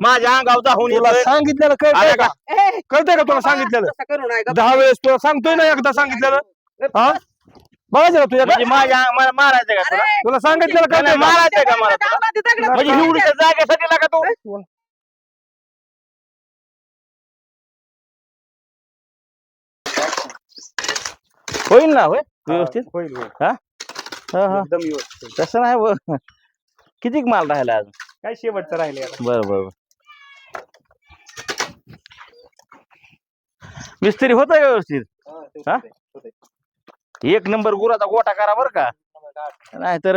माझ्या अंगावर जाऊन तुला येतोय. सांगितलेलं कळतंय आलं का? का? कळतंय का तुला सांगितलेलं? तसं करू नये गं. दहा वेळेस तुला सांगतोय ना एकदा सांगितलेलं. हा? बघायचं ना तुझ्या म्हणजे माझ्या मला मारायचं का तुला? अरे, तुला सांगितलेलं नाही, कळतंय का? मारायचंय का मला तुला? दगडं म्हणजे. एवढीच्या जागेसाठी लागा तू. होईल ना होय? व्यवस्थित? होईल होईल. हा? हा एकदम व्यवस्थित. तसं नाही किती माल राहिला अजून? काय शेवटचं राहिले बरं बरं. मिस्त्री होत का व्यवस्थित? हा? एक नंबर गुराचा गोटा करा बर का. नाही तर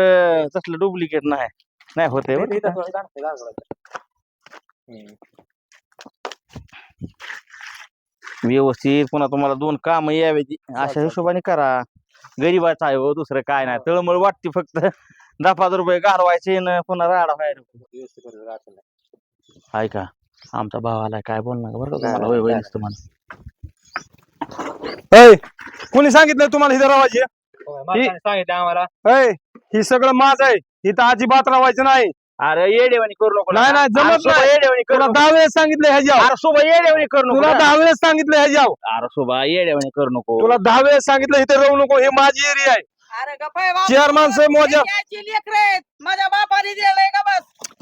तसलं डुप्लिकेट नाही. नाही होते व्यवस्थित. पुन्हा तुम्हाला दोन काम यावे अशा हिशोबाने करा. गरीबाचं आहे हो दुसरं काय नाही. तळमळ वाटते फक्त. दहा पाच रुपये घालवायचे न पुन्हा राडा व्हायला ऐका आमचा भाव आलाय काय बोलणार? बरं का तुम्हाला? होय होय नुसतं म्हणा ऐ, कोणी सांगितलं तुम्हाला इथं राहायची? सांगितलं आम्हाला. ऐ, ही सगळं माझं आहे. इथं अजिबात राहायचं नाही. अरे येडेवानी करू नको नाही, नाही, जमत नाही. येडेवानी करू तुला नको. दहा वेळेस सांगितलं ह्याच्यावर. अरे सुबा येडेवानी करू तुला नको दहा वेळेस सांगितलं ह्याच्यावर. अरे सुबा येडेवानी करू नको. तुला दहा वेळेस सांगितलं इथे राहू नको हे माझी एरिया आहे. अरे गप्प आहे बाबा. चार माणसं मोजा. याची लेकरं आहेत. माझ्या बापाने दिलंय का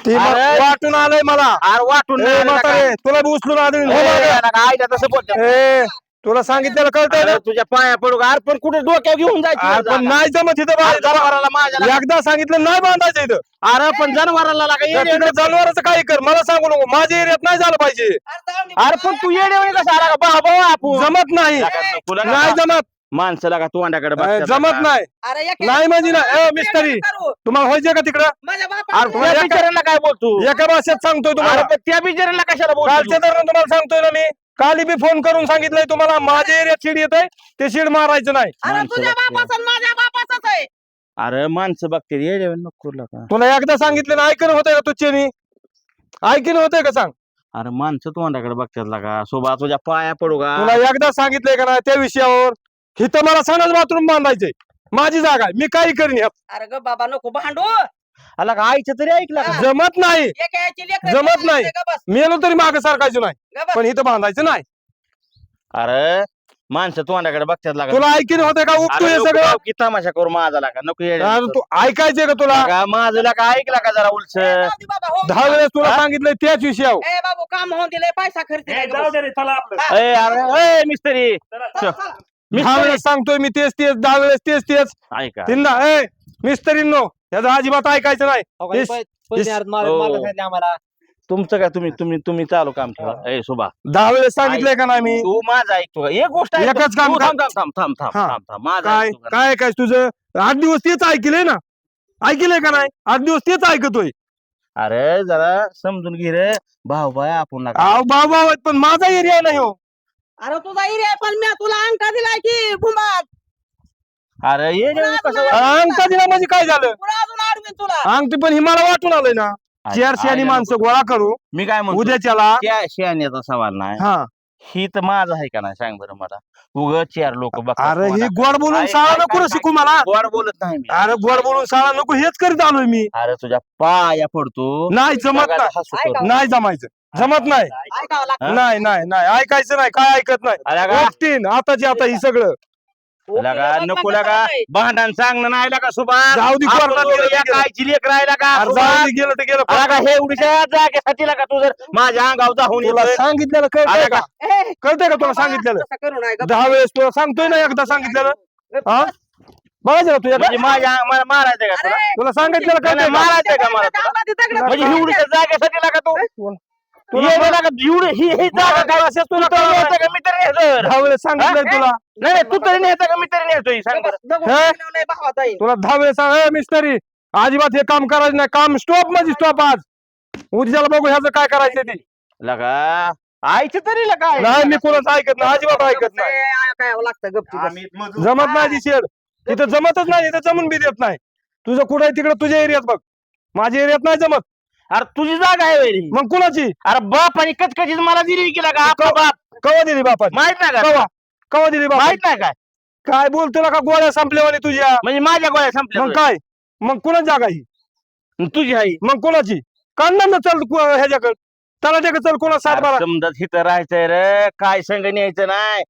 ती अरे. वाटून आलंय मला अरे वाटून ए, म्हातारे? तुला बी उचलून हो मागं. तसं. ए तुला सांगितलेलं कळतंय ना अरे तुझ्या पाया पडू का? अरे पण कुठे डोक्यावर घेऊन जायची पण नाही जमत इथं. जनावराला माझ्या. एकदा सांगितलं नाही बांधायचं इथं अरे पण जनावराला लागा येडे तिकडे जनावरांचं काही कर मला सांगू नको माझ्या एरियात नाही झालं पाहिजे अरे बाबा. पण तू येडेवानी कसा आला का भाऊ आपण जमत. नाही जमत माणसं लागा तोंडाकडे ए, बघतात जमत. नाही. अरे नाही म्हणजे ना, ए, मिस्त्री. करू. तुम्हाला व्हायचे का तिकडं? माझ्या अरे बापाने तुझ्या एका- बिचाऱ्याला काय बोलतो? एका भाषेत सांगतोय अरे तुम्हाला पण त्या बिचाऱ्याला कशाला कालच्या बोलतो दरम्यान तुम्हाला सांगतोय ना मी. काली बी फोन करून सांगितलंय तुम्हाला माझ्या एरियात शिड येत आहे ते शिड मारायचं नाही. अरे माणसं तुझ्या बघते. बापाचं आणि माझ्या बापाचंच आहे. अरे माणसं बघते. येडेवानी नको करू लागा. तुला एकदा सांगितलं ना ऐकणं होतंय का तुझ्यानी ऐकणं होतंय का सांग? अरे माणसं तोंडाकडे बघतात लागा. सोबा तुझ्या पाया पडू का? तुला एकदा सांगितलंय का नाही त्या विषयावर? इथं मला सणच बाथरूम बांधायचंय. माझी जागा आहे. मी काही करीन. अरे ग बाबा नको भांडू. आला का आईचं तरी ऐकलं का? हा. जमत नाही. एक याची लेकरं जमत नाही. ग बस. मेलो तरी मागे सारखायचं नाही. ग बस. पण इथं बांधायचं नाही. अरे माणसं तोंडाकडे बघतात लागा तुला ऐकणं होतंय का? उपटू हे सगळं. की तमाशा करू माझा लागा. नको तू ऐकायचंय का तुला? लागा, माझं लागा ऐकला का जरा उलच ए, जाऊ दे बाबा, हो. दहा वेळेस तुला? सांगितलंय त्याच विषयावर ए बाबू काम होऊन दिले पैसा खर्च दिलाय ग जाऊ बस. दे रे चला आपलं. ए अरे ए मिस्त्री. चला, चला, चला. दहा मिस्त्री वेळेस सांगतोय मी तेच तेच दहा वेळेस तेच तेच. ऐका तीनदा ए मिस्त्रींनो याचं अजिबात ऐकायचं नाही. हो इस- इस- हो. आम्हाला. तुमचं काय? तुम्ही तुम्ही तुम्ही चालू काम ठेवा. ए सुभा. दहा वेळेस सांगितलंय का नाही मी? तू माझं ऐकतो का? एक गोष्ट ऐकतो. एकच काम तू कर. थांब थांब थांब थांब थांब हा. थांब थांब. माझं काय ऐकतो का? काय काय तुझं? आठ दिवस तेच ऐकलंय ना? ऐकलंय का नाही? आठ दिवस तेच ऐकतोय. अरे जरा समजून घे रे. भाऊ भाई आपण नका. आव बाबा आहेत, पण माझा एरिया नाही हो. अरे तुझा एरिया पण मी तुला अंका दिलाय की भुमात अरे ये रे कसं अंक दिला म्हणजे काय झालं? पुन्हा अजून आडवीन तुला. अंगठी पण हिमाला वाटून आलंय ना. चार शहाणी माणसं गोळा करू. मी काय म्हणतो? उद्याच्याला त्या शहाण्याचा सवाल नाही. हा. ही तर माझं आहे का नाही? सांग बरं मला. उग चार लोक अरे ही गोड बोलून शाळा नको रे शिकू मला. गोड बोलत नाही मी. अरे गोड बोलून शाळा नको हेच करीत आलोय मी. अरे तुझ्या पाया पडतो. नाही जमत. करू. नाही जमायचं. जमत नाही ऐकावं लागतं? नाही नाही नाही ऐकायचं नाही काय ऐकत नाही अरे का? एकटीन आताची आता ही सगळं नको लगा. भांडण सांगणं नाही लगा सुभाष जाऊ दे आपण कोर्टात दोघं गेलं ते या गेलं. कायची लेक राहिला का अरे सुभाष? दे, गेलं ते गेलं का हे एवढीच्या जागेसाठी लगा तू जर माझ्या अंगावर जाऊन तुला येतोय? सांगितलेलं कळतंय का ए, कळतंय का तुला सांगितलेलं तसं करू नये ग. दहा वेळेस तुला सांगतोय ना एकदा सांगितलेलं हा बघायचं ना तुझ्या म्हणजे माझ्या मला मारायचं का तुला अरे, तुला सांगितलेलं नाही, कळतंय का? मारायचंय का मला तुला? म्हणजे जागेसाठी लगा तू एवढी ही ही जागा काय असेल तुला तू तरी का मी तरी नेहतो दहा वेळेस सांगितलंय हा? तुला नाही नाही, तू तरी नेहता का मी तरी नेहतोय सांग बरं हे? तुला दहा वेळेस सांग "ए, मिस्त्री अजिबात हे काम करायचं नाही काम स्टॉप म्हणजे स्टॉप आज उद्याला बघू ह्याचं काय करायचं ते लगा आईचं तरी लगा नाही मी कोणाचं ऐकत नाही अजिबात ऐकत नाही बस. जमत नाही ती शेड तिथं जमतच नाही इथं जमून बी देत नाही तुझं कुठं आहे तिकडं तुझ्या एरियात बघ माझ्या एरियात नाही जमत अरे तुझी जागा आहे वेळी मग कुणाची? अरे बाप आणि कचकचीच मला दिली की लगा आपला बाप. कवा दिली बापा माहीत नाही का? कवा? कवा दिली बापा माहीत नाही काय? काय बोल तुला का गोळ्या संपल्यावानी तुझ्या? म्हणजे माझ्या गोळ्या संपल्या मग काय? मग कुणाची जागा ही? तुझी आई मग कुणाची? काढणार ना चल कु- ह्याच्याकडे. चला ते चल कोणा सात बारा समजा तिथं राहायचंय रे काय संग न्यायचं नाही?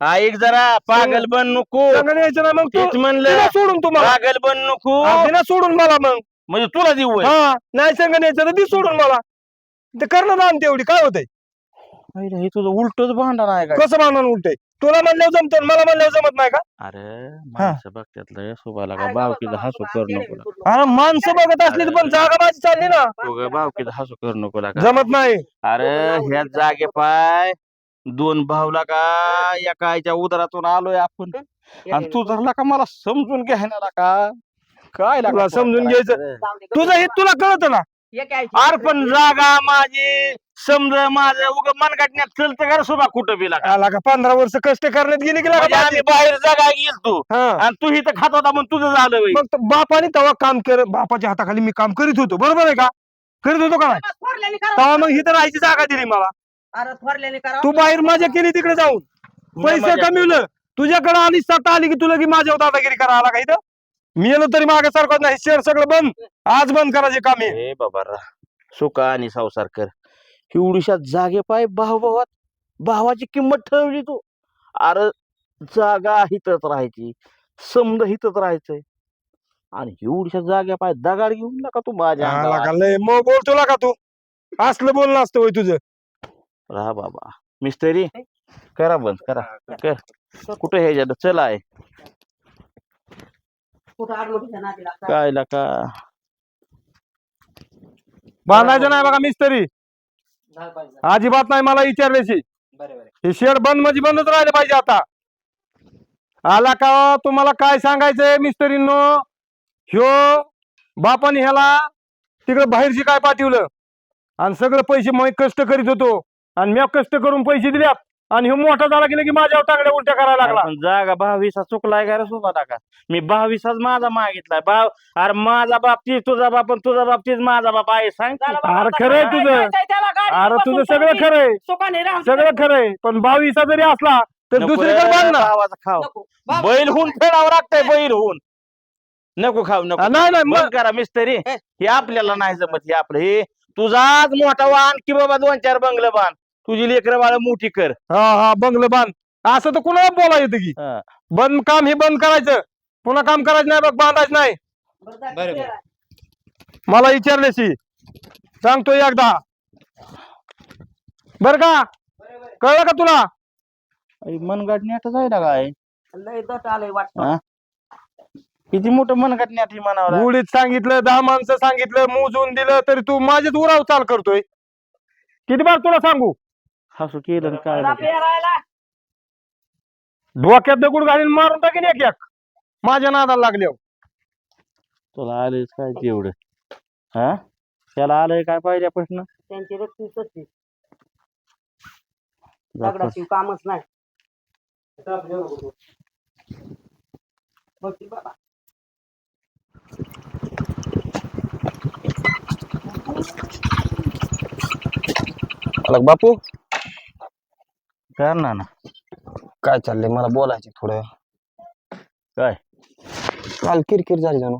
ऐक जरा पागल बन नको. सांगा यायचं ना मग तू तेच म्हणलं तिला सोडून तुम्हाला पागल बन नको. तिला सोडून मला मग. म्हणजे तुला देऊ होय. हा नाही संग न्यायचं तर ती सोडून मला. ते करणं दान तेवढी काय होतंय? अरे, हे तुझं उलटच भांडण आहे का? कसं मानून उलटय? तुला म्हणल्यावर जमत मला म्हणल्यावर जमत नाही का? अरे माणसं बघतात का? बावकीचा हसू करू नको लागा. अरे माणसं बघत असली तर पण जागा माझी चालली ना. तू ग बावकीचा हसू करू नको लागा जमत नाही. अरे ह्या जागे पाय. दोन भावला का? एका आईच्या उदरातून आलोय आपण. आणि तू धरला का मला समजून घ्यायला का? काय तुला समजून? घ्यायचं. तुझं हे तुला कळत ना? अरे पण जागा माझी समज माझं उग मनगटण्यात चलतं का रे सुभा कुठं बी लागा. आला का? पंधरा वर्ष कष्ट करण्यात गेली की लागा म्हणजे आम्ही बाहेर जागा गेल तू. हा. आणि तू इथं खात होता म्हणून तुझं झालं होय. मग तो बापाने तेव्हा काम कर बापाच्या हाताखाली मी काम करीत होतो. बरोबर आहे का? करीत होतो का नाही? थोरल्याने तेव्हा मग ही तर राहायची जागा दिली मला. अरे थोरल्याने करा. तू बाहेर मजा केली तिकडे जाऊन. पैसे मजा कमिवलं तुझ्याकडे आली सत्ता आली की तुला की माझ्यावर दादागिरी करा आला का इथं? मी येलो तरी मागे सारखं नाही. शेअर सगळं बंद. आज बंद करायचे काम. आहे हे बाबा रा सुका आणि संसार कर. एवढीशा जागे पाय भाव भावात. भावाची किंमत ठरवली तू. अरे जागा हितच राहायची. समज हितच राहायचंय. आणि एवढीशा जाग्या पाय दगाड घेऊन नका तू माझ्या अंगावर. मग बोलतो का तू. असलं बोलणं असतं होय तुझं. राहा बाबा. मिस्त्री करा बंद करा. कर. कुठे हे चला आहे. कुठं आडमुठीच्या नादीला लागतात. काय का? बांधायचं नाही बघा मिस्त्री. अजिबात नाही मला विचारल्याशी. हे शेड बंद म्हणजे बंदच राहिले पाहिजे आता. आला का तुम्हाला काय सांगायचंय मिस्त्रींनो? ह्यो बापाने ह्याला तिकडे बाहेरची काय पाठवलं? आणि सगळं पैसे मग कष्ट करीत होतो. आणि मी कष्ट करून पैसे दिल्यात. आणि ह्यो मोठा झाला की लगे माझ्यावर टांगड्या उलट्या करायला लागला. पण जागा भावीसा चुकलाय का रे सुद्धा टाका मी भावीसाच माझा मागितलाय. भाव अरे माझा बाप तीच तुझा बाप आणि तुझा बाप तीच माझा बाप आहे सांग की. अरे खरंय तुझं. अरे तुझं सगळं. खरंय सगळं खरंय पण भावीसा जरी असला तर नको दुसरीकडे रे बांध ना. खाव. बैल होऊन फेडावं लागतंय बैल होऊन. नको खाऊ नको. हा, नाही नाही मग करा मिस्त्री. हे. हे आपल्याला नाही जमत हे आपलं. हे तुझाच मोठा वाहन की बाबा दोन चार बंगलं बांध तुझी लेकर बाळ मोठी कर. हा हा बंगलं बांध. असं तर कुणाला बोला येतं की? हा. बंद काम हे बंद करायचं. पुन्हा काम करायचं नाही बघ बांधायचं नाही? मला विचारल्याशी. सांगतो एकदा. बर का? कळलं का तुला? मनगटण्यात जायला काय? लय दट आलंय वाटतं. किती मोठं मनगटण्यात म्हणावं गुढीत सांगितलं दहा माणसं सांगितलं मोजून दिलं तरी तू माझ्याच उराव चाल करतोय. किती बार तुला सांगू? हसू केलं आणि काय? पेरायला. डोक्यात दगड घालीन मारून टाकेन एक एक. माझ्या नादाला लागल्यावर तुला आलंय काय तेवढं हा? त्याला आलंय काय पाहिजे प्रश्न? त्यांची रक्ती जातो. दगडाची कामच नाही. बघ की बाबा. अलग बापू. कर ना ना. काय चाललंय? मला बोलायचे थोडं काय? काल किरकिर झाली जाणू.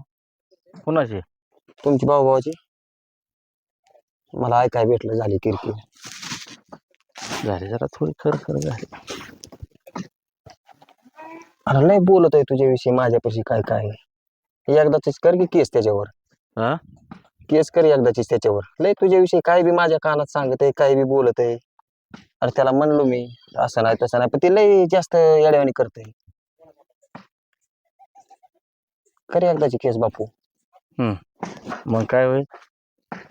कुणाची? तुमची भाऊ भावाची मला ऐकाय भेटलं झाली किरकिर. झाले जरा थोडी खर खर झाली. अरे लय बोलत आहे तुझ्याविषयी माझ्यापाशी काय काय? एकदाच कर की केस त्याच्यावर. हा? केस कर एकदाचीच त्याच्यावर. लय तुझ्याविषयी काय बी माझ्या कानात सांगत आहे काय बी बोलत आहे अरे त्याला म्हणलो मी असं नाही तसं नाही पण ते लय जास्त येड्यावानी करतय. कर एकदाची केस बापू. मग काय होईल?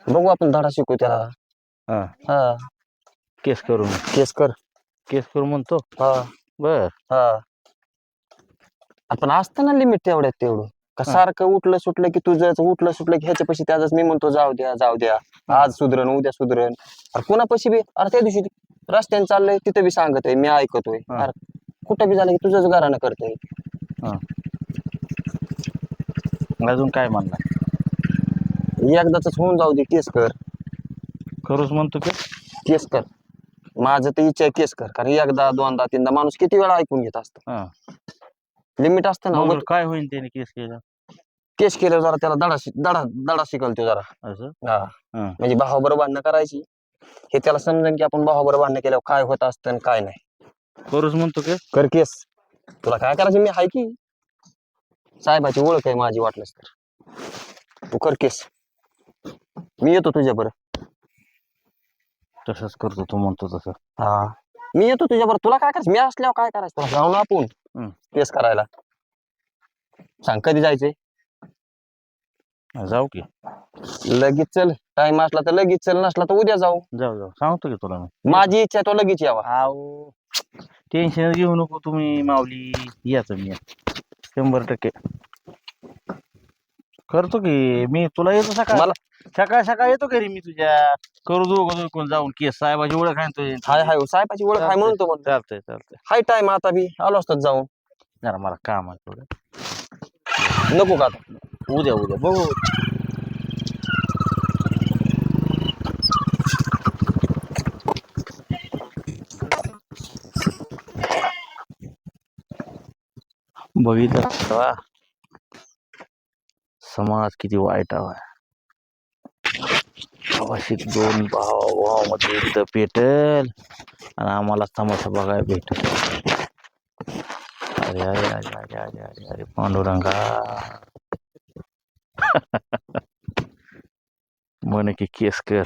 बघू आपण धडा शिकू त्याला. हा. हा. केस करून केस कर. केस करू म्हणतो? हा. बर. हा. आपण असतं ना लिमिट तेवढ्यात तेवढं. का. सारखं उठलं सुटलं की तुझं उठलं सुटलं की ह्याच्या पैसे त्याच मी म्हणतो जाऊ द्या जाऊ द्या. आज सुधरण उद्या सुधरण. अरे कोणापाशी बी? अरे त्या दिवशी रस्त्याने चाललंय तिथं बी सांगत आहे मी ऐकतोय. अरे कुठं बी झालं की तुझंच घरानं करतोय. अजून काय म्हणणार? एकदाच होऊन जाऊ दे केस कर. करूच म्हणतो की. केस कर. माझं तर इच्छा आहे केस कर कारण एकदा दोनदा तीनदा माणूस किती वेळा ऐकून घेत असत. लिमिट असतं ना काय होईल त्याने केस केलं केस केलं जरा त्याला दडा शिक- दडा दडा शिकल तो जरा. असं? हा. हा. म्हणजे भावाबरोबर भांडणं करायची. हे त्याला समजेल की आपण भावाबरोबर भांडण केल्यावर काय होत असतं आणि काय नाही. करूच म्हणतो की. कर केस. तुला काय करायचं? मी आहे की. साहेबाची ओळख आहे माझी वाटलंच तर. तू कर केस. मी येतो तुझ्या बरं. तसंच करतो तू म्हणतो तसं. हा. मी येतो तुझ्या बरं. तुला काय करायचं? मी असल्यावर काय करायचं? तुला जाऊ ना आपण. हम्म. केस करायला. सांग कधी जायचंय? जाऊ की. लगेच चल. टाइम असला तर लगेच चल नसला तर उद्या जाऊ. जाऊ जाऊ. सांगतो की तुला मी. माझी इच्छा तो लगेच यावा. आहो टेन्शन घेऊ नको तुम्ही माऊली. याच मी. शंभर टक्के. करतो की. मी तुला येतो सकाळ. मला सकाळ सकाळ येतो घरी मी तुझ्या. करू दोघं दोघं जाऊन केस. साहेबाची ओळख आहे ना तुझी? हाय हाय साहेबाची ओळख आहे म्हणून तो म्हणतो. चालतंय चालतंय. हाय टाइम आता बी आलो असतात जाऊन. जरा मला काम आहे थोडं. नको का आता उद्या उद्या. बघू. बघितलं? समाज किती वाईट आहे. अवश्यक दोन भाव भावामध्ये युद्ध पेटल आणि आम्हाला तमाशा बघायला भेटल. अरे अरे अरे अरे अरे अरे अरे पांडुरंगा म्हण की केस कर